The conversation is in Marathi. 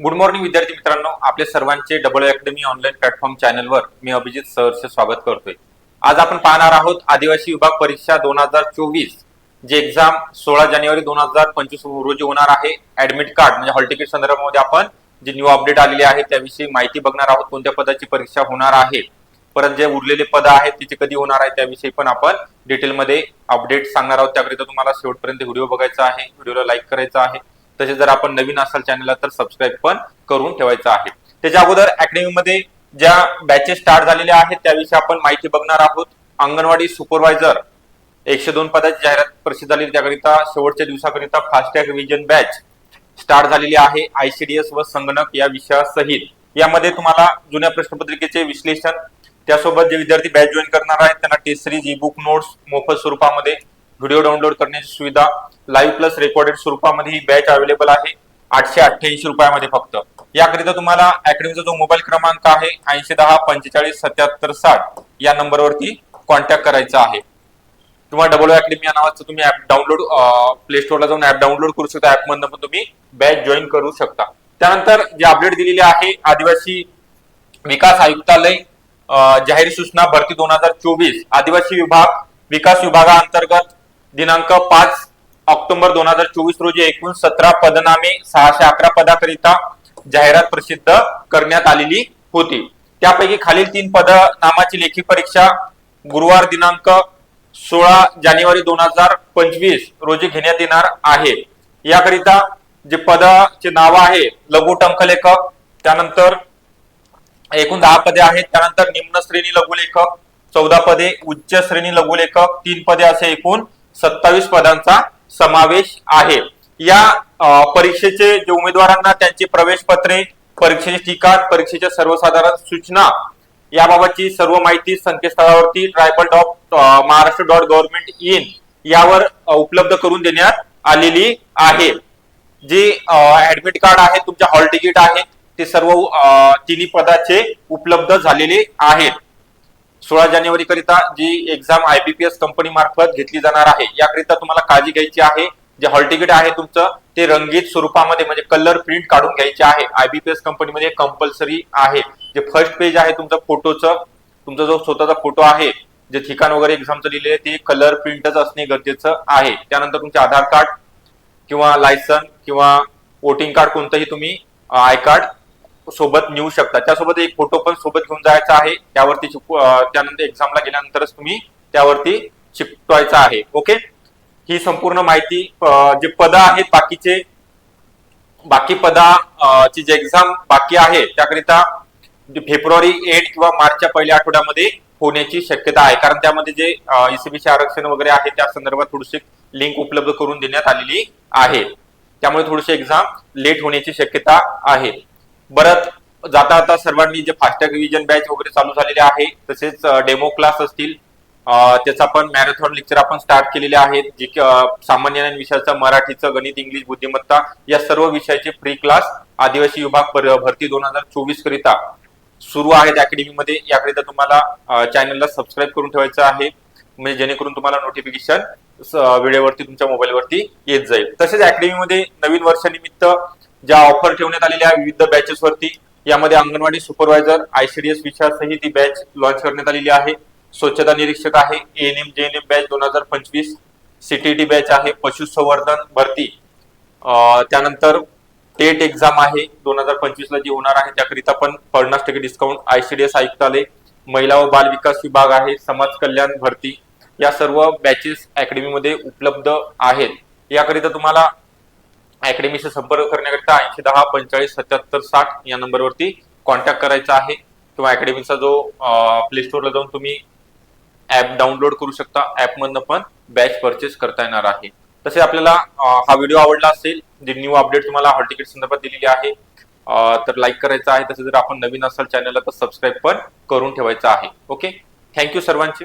गुड मॉर्निंग विद्यार्थी मित्रांनो. आपल्या सर्वांचे डबल अकॅडमी ऑनलाईन प्लॅटफॉर्म चॅनलवर मी अभिजित सरचे स्वागत करतोय. आज आपण पाहणार आहोत आदिवासी विभाग परीक्षा दोन हजार चोवीस. जे एक्झाम सोळा जानेवारी दोन हजार पंचवीस रोजी होणार आहे. ऍडमिट कार्ड म्हणजे हॉल तिकीट संदर्भामध्ये आपण जे न्यू अपडेट आलेले आहे त्याविषयी माहिती बघणार आहोत कोणत्या पदाची परीक्षा होणार आहे. परत जे उरलेले पद आहेत तिचे कधी होणार आहे त्याविषयी पण आपण डिटेलमध्ये अपडेट सांगणार आहोत. त्याकरिता तुम्हाला शेवटपर्यंत व्हिडिओ बघायचा आहे. व्हिडिओला लाईक करायचा आहे. तसेच जर आपण नवीन असाल चॅनलला तर सबस्क्राईब पण करून ठेवायचं आहे. त्याच्या अगोदर अकॅडमीमध्ये ज्या बॅचेस स्टार्ट झालेल्या आहेत त्याविषयी आपण माहिती बघणार आहोत. अंगणवाडी सुपरवायझर एकशे दोन पदाची जाहिरात प्रसिद्ध झाली. त्याकरिता शेवटच्या दिवसाकरिता fast track revision batch start झालेली आहे. आयसीडीएस व संगणक या विषयासहित. यामध्ये तुम्हाला जुन्या प्रश्नपत्रिकेचे विश्लेषण त्यासोबत जे विद्यार्थी बॅच जॉईन करणार आहेत त्यांना test series e book notes मोफत स्वरूपामध्ये व्हिडिओ डाउनलोड करण्याची सुविधा लाईव्ह प्लस रेकॉर्डेड स्वरूपामध्ये ही बॅच अवेलेबल आहे. आठशे अठ्ठ्याऐंशी रुपयामध्ये फक्त. याकरिता तुम्हाला अकॅडमीचा जो मोबाईल क्रमांक आहे ऐंशी दहा पंचेचाळीस सत्याहत्तर साठ या नंबरवरती कॉन्टॅक्ट करायचा आहे. किंवा डबल अकॅडमी या नावाचं तुम्ही ऍप डाउनलोड प्ले स्टोअरला जाऊन ऍप डाउनलोड करू शकता. ऍप मधनं पण तुम्ही बॅच जॉईन करू शकता. त्यानंतर जे अपडेट दिलेले आहे आदिवासी विकास आयुक्तालय जाहीर सूचना भरती दोन हजार चोवीस. आदिवासी विभाग विकास विभागाअंतर्गत दिनांक पाच ऑक्टोबर दोन हजार चोवीस रोजी एकूण सतरा पदनामे सहाशे अकरा पदाकरिता जाहिरात प्रसिद्ध करण्यात आलेली होती. त्यापैकी खालील तीन पद नामाची लेखी परीक्षा गुरुवार दिनांक सोळा जानेवारी दोन हजार पंचवीस रोजी घेण्यात येणार आहे. याकरिता जे पदाचे नाव आहे लघु टंकलेखक त्यानंतर एकूण दहा पदे आहेत त्यानंतर निम्न श्रेणी लघुलेखक चौदा पदे उच्च श्रेणी लघुलेखक तीन पदे असे एकूण सत्तावीस पदांचा समावेश आहे. या परीक्षेचे जे उमेदवारांना त्यांचे प्रवेश पत्रे परीक्षेचे ठिकाण परीक्षेच्या सर्वसाधारण सूचना याबाबतची सर्व माहिती संकेतस्थळावरती tribal dot Maharashtra dot government in यावर उपलब्ध करून देण्यात आलेली आहे. जे ऍडमिट कार्ड आहे तुमच्या हॉल तिकीट आहे ते सर्व तिन्ही पदाचे उपलब्ध झालेले आहेत. सोळा जानेवारी करिता जी एक्झाम आयबीपीएस कंपनी मार्फत घेतली जाणार आहे याकरिता तुम्हाला काळजी घ्यायची आहे. जे हॉल तिकीट आहे तुमचं ते रंगीत स्वरूपामध्ये म्हणजे कलर प्रिंट काढून घ्यायचे आहे. आयबीपीएस कंपनीमध्ये कंपल्सरी आहे. जे फर्स्ट पेज आहे तुमचं फोटोचं तुमचा जो स्वतःचा फोटो आहे जे ठिकाण वगैरे एक्झामचं लिहिले आहे ते कलर प्रिंटच असणे गरजेचं आहे. त्यानंतर तुमचे आधार कार्ड किंवा लायसन किंवा वोटिंग कार्ड कोणतंही तुम्ही आय कार्ड सोबत नेऊ शकता. त्यासोबत एक फोटो पण सोबत घेऊन जायचा आहे. त्यावरती त्यानंतर एक्झामला गेल्यानंतरच तुम्ही त्यावरती चिकटवायचा आहे. ओके ही संपूर्ण माहिती जे पद आहेत बाकीचे बाकी पदा ची जे एक्झाम बाकी आहे त्याकरिता फेब्रुवारी एट किंवा मार्चच्या पहिल्या आठवड्यामध्ये होण्याची शक्यता आहे. कारण त्यामध्ये जे ईसीबीचे आरक्षण वगैरे आहे त्या संदर्भात थोडीशी लिंक उपलब्ध करून देण्यात आलेली आहे. त्यामुळे थोडीशी एक्झाम लेट होण्याची शक्यता आहे. परत जाता आता सर्वांनी जे फास्टॅग रिव्हिजन बॅच वगैरे चालू झालेले आहे तसेच डेमो क्लास असतील. त्याचा पण मॅरेथॉन लेक्चर आपण स्टार्ट केलेले आहेत जे सामान्य ज्ञान विषयाचं मराठीचं गणित इंग्लिश बुद्धिमत्ता या सर्व विषयाचे फ्री क्लास आदिवासी विभाग भरती दोन हजार चोवीस करिता सुरू आहेत अकॅडमीमध्ये याकरिता तुम्हाला चॅनलला सबस्क्राईब करून ठेवायचं आहे. म्हणजे जेणेकरून तुम्हाला नोटिफिकेशन व्हिडिओवरती तुमच्या मोबाईलवरती येत जाईल. तसेच अकॅडमीमध्ये नवीन वर्षानिमित्त ज्या ऑफर ठेवण्यात आलेल्या विविध बॅचेस वरती यामध्ये अंगणवाडी सुपरवायझर आयसीडीएस विचारसहित ही बॅच लॉन्च करण्यात आलेली आहे. स्वच्छता निरीक्षक आहे एएनएम जेएनएम बॅच दोन हजार पंचवीस सीटीटी बॅच आहे पशुसंवर्धन भरती. त्यानंतर टेट एक्झाम आहे दोन हजार पंचवीस ला जी होणार आहे त्याकरिता पण पन्नास टक्के डिस्काउंट आयसीडीएस आयुक्तालय महिला व बाल विकास विभाग आहे समाज कल्याण भरती. या सर्व बॅचेस अकॅडमीमध्ये उपलब्ध आहेत. याकरिता तुम्हाला अकॅडमीशी संपर्क करण्याकरिता ऐंशी दहा पंचेचाळीस सत्याहत्तर साठ या नंबरवरती कॉन्टॅक्ट करायचा आहे. किंवा अकॅडमीचा जो प्ले स्टोअरला जाऊन तुम्ही ऍप डाउनलोड करू शकता. ऍपमधनं पण बॅच परचेस करता येणार आहे. तसे आपल्याला हा व्हिडिओ आवडला असेल जे न्यू अपडेट तुम्हाला हॉल तिकीट संदर्भात दिलेली आहे तर लाईक करायचं आहे. तसे जर आपण नवीन असाल चॅनलला तर सबस्क्राईब पण करून ठेवायचं आहे. ओके थँक्यू सर्वांचे.